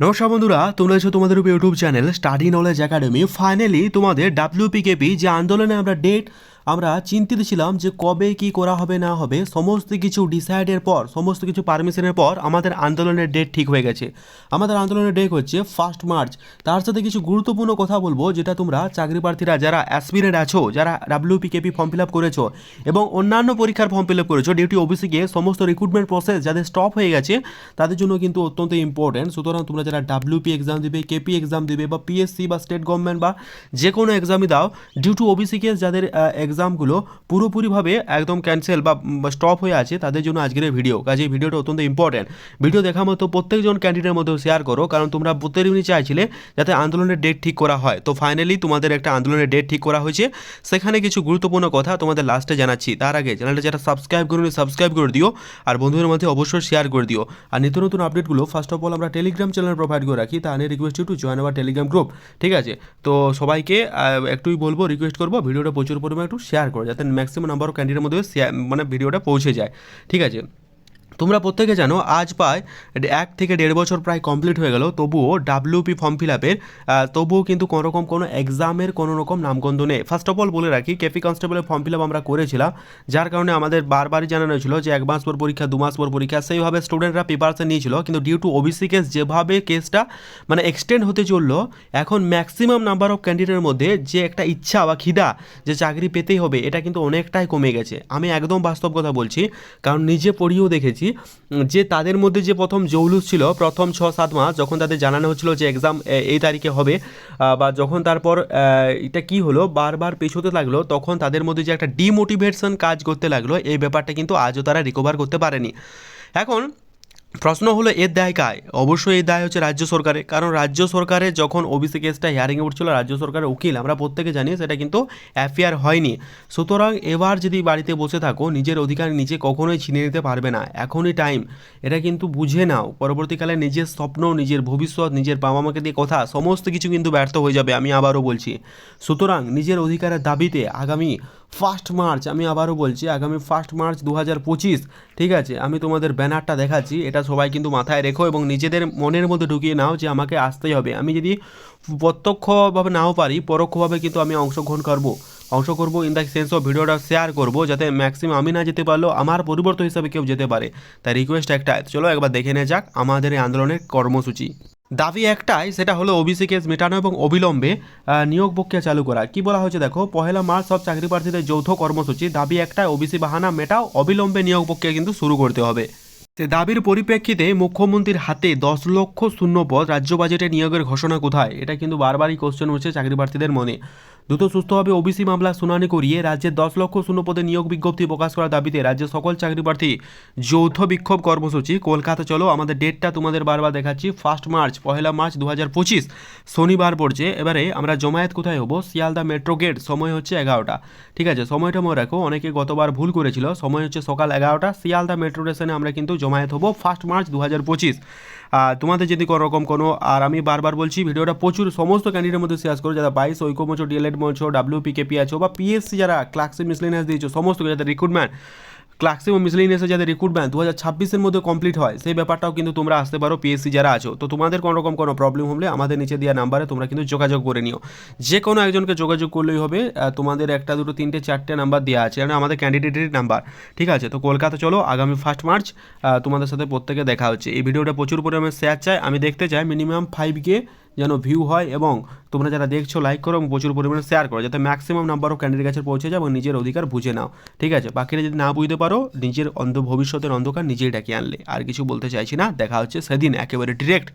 নমস্কার বন্ধুরা, তোমরা এসো তোমাদের উপর YouTube channel study knowledge academy. Finally তোমাদের ডাব্লিউপিকেপি যে আন্দোলনে আমরা ডেট আমরা চিন্তিত ছিলাম যে কবে কি করা হবে, না হবে, সমস্ত কিছু ডিসাইডের পর, সমস্ত কিছু পারমিশনের পর আমাদের আন্দোলনের ডেট ঠিক হয়ে গেছে। আমাদের আন্দোলনের ডেট হচ্ছে ফার্স্ট মার্চ তার সাথে কিছু গুরুত্বপূর্ণ কথা বলব, যেটা তোমরা চাকরি প্রার্থীরা, যারা অ্যাসপিরেন্ট আছো, যারা ডাব্লিউপিকেপি ফর্ম ফিল আপ করেছ এবং অন্যান্য পরীক্ষার ফর্ম ফিল আপ করেছ ডিউটি অফিসে সমস্ত রিক্রুটমেন্ট প্রসেস যাদের স্টপ হয়ে গেছে, তাদের জন্য কিন্তু অত্যন্ত ইম্পর্টেন্ট সুতরাং তোমরা যারা ডাব্লিউপি এক্সাম দিবে কেপি এক্সাম দিবে বা পিএসসি বা স্টেট গভর্নমেন্ট বা যে কোনো এক্সামই দাও ডিউ টু ওবিসি কেস যাদের এক্সামগুলো পুরোপুরিভাবে একদম ক্যান্সেল বা স্টপ হয়ে আছে, তাদের জন্য আজকের এই ভিডিও কাজে এই ভিডিওটা অত্যন্ত ইম্পর্টেন্ট ভিডিও দেখা মতো প্রত্যেকজন ক্যান্ডিডেটের মধ্যে শেয়ার করো, কারণ তোমরা প্রত্যেকদিনই চাইছিলে যাতে আন্দোলনের ডেট ঠিক করা হয়। তো ফাইনালি তোমাদের একটা আন্দোলনের ডেট ঠিক করা হয়েছে। সেখানে কিছু গুরুত্বপূর্ণ কথা তোমাদের লাস্টে জানাচ্ছি। তার আগে চ্যানেলটা যারা সাবস্ক্রাইব করুন সাবস্ক্রাইব করে দিও। আর বন্ধুদের মধ্যে অবশ্যই শেয়ার করে দিও। আর নিত্য নতুন আপডেটগুলো ফার্স্ট অফ অল আমরা টেলিগ্রাম চ্যানেল প্রোভাইড করে রাখি। তা নিয়ে request to join our Telegram group ঠিক আছে? তো সবাইকে একটুই বলব রিকোয়েস্ট করব। ভিডিওটা প্রচুর পরিমাণে একটু শেয়ার করো যাতে ম্যাক্সিমাম নাম্বার অফ ক্যান্ডিডেটের মধ্যে মানে ভিডিওটা পৌঁছে যায়। ঠিক আছে? তোমরা প্রত্যেকে জানো, আজ প্রায় এক থেকে দেড় বছর প্রায় কমপ্লিট হয়ে গেল, তবুও ডাব্লিউপি ফর্ম ফিল আপের তবুও কিন্তু কোনো রকম কোনো এক্সামের কোনো রকম নামগন্ধ নেই। ফার্স্ট অফ অল বলে রাখি কেপি কনস্টেবলের ফর্ম ফিল আপ আমরা করেছিলাম, যার কারণে আমাদের বারবারই জানানো হয়েছিল যে এক মাস পর পরীক্ষা, দু মাস পর পরীক্ষা, সেইভাবে স্টুডেন্টরা প্রিপারেশন নিয়েছিল, কিন্তু ডিউ টু ওবিসি কেস যেভাবে কেসটা মানে এক্সটেন্ড হতে চলল, এখন ম্যাক্সিমাম নাম্বার অফ ক্যান্ডিডেটের মধ্যে যে একটা ইচ্ছা বা খিদা যে চাকরি পেতেই হবে, এটা কিন্তু অনেকটাই কমে গেছে। আমি একদম বাস্তব কথা বলছি, কারণ নিজে পড়িয়েও দেখেছি উম, যে তাদের মধ্যে যে প্রথম জৌলুস ছিল প্রথম ছ সাত মাস যখন তাদের জানানো হচ্ছিল যে এক্সাম এই তারিখে হবে বা যখন তারপর এটা কি হলো বারবার পেছোতে লাগল তখন তাদের মধ্যে যে একটা ডিমোটিভেশন কাজ করতে লাগল এই ব্যাপারটা কিন্তু আজও তারা রিকভার করতে পারেনি। এখন প্রশ্ন হলো, এর দায় কায় অবশ্যই এই দায় হচ্ছে রাজ্য সরকারের। কারণ রাজ্য সরকারের যখন ওবিসি কেসটা হিয়ারিংয়ে উঠছিল, রাজ্য সরকারের উকিল, আমরা প্রত্যেকে জানি সেটা কিন্তু অ্যাফেয়ার হয়নি। সুতরাং এবার যদি বাড়িতে বসে থাকো, নিজের অধিকার নিজে কখনোই ছিনিয়ে নিতে পারবে না। এখনই টাইম এটা কিন্তু বুঝে নাও। পরবর্তীকালে নিজের স্বপ্ন, নিজের ভবিষ্যৎ, নিজের বাবা মাকে দিয়ে কথা, সমস্ত কিছু কিন্তু ব্যর্থ হয়ে যাবে, আমি আবারও বলছি। সুতরাং নিজের অধিকারের দাবিতে আগামী ফার্স্ট মার্চ আমি আবারও বলছি, আগামী ফার্স্ট মার্চ দু হাজার পঁচিশ, ঠিক আছে? আমি তোমাদের ব্যানারটা দেখাচ্ছি, এটা সবাই কিন্তু মাথায় রেখো এবং নিজেদের মনের মধ্যে ঢুকিয়ে নাও যে আমাকে আসতেই হবে। আমি যদি প্রত্যক্ষভাবে নাও পারি, পরোক্ষভাবে কিন্তু আমি অংশগ্রহণ করব। অংশ করব ইন দ্য সেন্স অফ ভিডিওটা শেয়ার করব যাতে ম্যাক্সিমাম আমি না যেতে পারলেও আমার পরিবর্তন হিসাবে কেউ যেতে পারে। তাই রিকোয়েস্ট একটাই চলো একবার দেখে নেওয়া যাক আমাদের এই আন্দোলনের কর্মসূচি। দাবি একটাই, সেটা হলো ওবিসি কেস মেটানো এবং অবিলম্বে নিয়োগ প্রক্রিয়া চালু করা। কি বলা হয়েছে দেখো? পহেলা মার্চ সব চাকরি প্রার্থীদের যৌথ কর্মসূচি। দাবি একটাই ওবিসি বাহানা মেটাও, অবিলম্বে নিয়োগ প্রক্রিয়া কিন্তু শুরু করতে হবে। দাবির পরিপ্রেক্ষিতে মুখ্যমন্ত্রীর হাতে দশ লক্ষ শূন্য পদ রাজ্য বাজেটে নিয়োগের ঘোষণা কোথায়? এটা কিন্তু বারবারই কোশ্চেন হচ্ছে চাকরি প্রার্থীদের মনে। দ্রুত সুস্থভাবে ওবিসি মামলা শুনানি করিয়ে রাজ্যের দশ লক্ষ শূন্য পদে নিয়োগ বিজ্ঞপ্তি প্রকাশ করার দাবিতে রাজ্যের সকল চাকরি প্রার্থী যৌথ বিক্ষোভ কর্মসূচি। কলকাতা, চলো, আমাদের ডেটটা তোমাদের বারবার দেখাচ্ছি। ফার্স্ট মার্চ, পহেলা মার্চ দু হাজার পঁচিশ, শনিবার পড়ছে। এবারে আমরা জমায়েত কোথায় হব? শিয়ালদা মেট্রো গেট, সময় হচ্ছে এগারোটা। ঠিক আছে, সময়টা মনে রাখো, অনেকে গতবার ভুল করেছিল। সময় হচ্ছে সকাল এগারোটা। শিয়ালদা মেট্রো স্টেশনে আমরা কিন্তু জমায়েত হব ফার্স্ট মার্চ দু হাজার পঁচিশ। তোমাদের যদি কোনো রকম কোনো, আর আমি বারবার বলছি, ভিডিওটা প্রচুর, সমস্ত ক্যান্ডিডেটের মধ্যে শেয়ার করো, যারা বাইশ ঐক্যমঞ্চ ডিএলএড মঞ্চ ডাব্লিউ পিকেপি আছো বা পিএসসি যারা ক্লাসে মিসলিনিয়াস দিয়েছ, সমস্ত যাদের রিক্রুটমেন্ট ক্লাসিম মিসলিনিয়াসে যাদের রিক্রুটমেন্ট দু হাজার ছাব্বিশের মধ্যে কমপ্লিট হয়, সেই ব্যাপারটাও কিন্তু তোমরা আসতে পারো পিএসসি যারা আছো। তো তোমাদের কোনো রকম কোনো প্রবলেম হলে আমাদের নিচে দেওয়া নাম্বারে তোমরা কিন্তু যোগাযোগ করে নিও। যে কোনো একজনকে যোগাযোগ করলেই হবে তোমাদের একটা, দুটো, তিনটে, চারটে নাম্বার দেওয়া আছে মানে আমাদের ক্যান্ডিডেটের নাম্বার ঠিক আছে? তো কলকাতা চলো, আগামী ফার্স্ট মার্চ তোমাদের সাথে প্রত্যেকে দেখা হচ্ছে। এই ভিডিওটা প্রচুর পরিমাণে শেয়ার চাই। আমি দেখতে চাই মিনিমাম ফাইভ কে যেন ভিউ হয় এবং তোমরা যারা দেখছ লাইক করো এবং প্রচুর পরিমাণে শেয়ার করো, যাতে ম্যাক্সিমাম নাম্বার অফ ক্যান্ডিডেট কাছে পৌঁছে যায় এবং নিজের অধিকার বুঝে নাও। ঠিক আছে? বাকিরা যদি না বুঝতে পারো, নিজের অন্ধ ভবিষ্যতের অন্ধকার নিজেই ডেকে আনলে। আর কিছু বলতে চাইছি না। দেখা হচ্ছে সেদিন একেবারে ডিরেক্ট